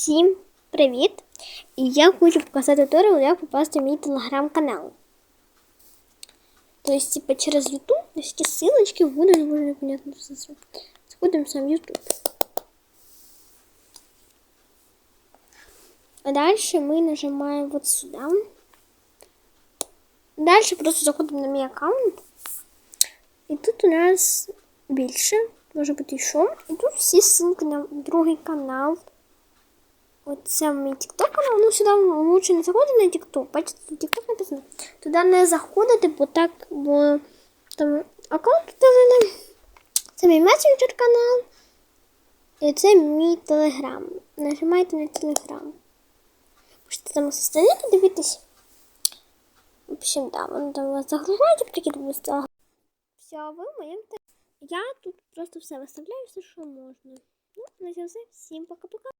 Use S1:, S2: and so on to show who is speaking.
S1: Всім привіт! І я хочу показати туторіал, як попасти в мій телеграм-канал. Тобто, типа, через YouTube ось ці ссылочки будуть дуже непонятно все. це. Заходимо сам в YouTube. А дальше мы нажимаем вот сюда. Дальше просто заходимо на мій аккаунт. І тут у нас більше, може бути що. І тут всі ссылки на другий канал. Оце мій TikTok канал. Ну, сюди лучше не заходити на TikTok. Бачите, тут TikTok написано. Туди не заходити, бо так, бо там аккаунт туди. Це мій месенджер канал. І це мій телеграм. Нажимайте на телеграм. Можете там остальні подивитись. В общем, да, воно там вас загружає, такі виставляє. Все, ви в моєму Я тут просто все виставляю, все, що можна. Ну, на все. Всім пока-пока.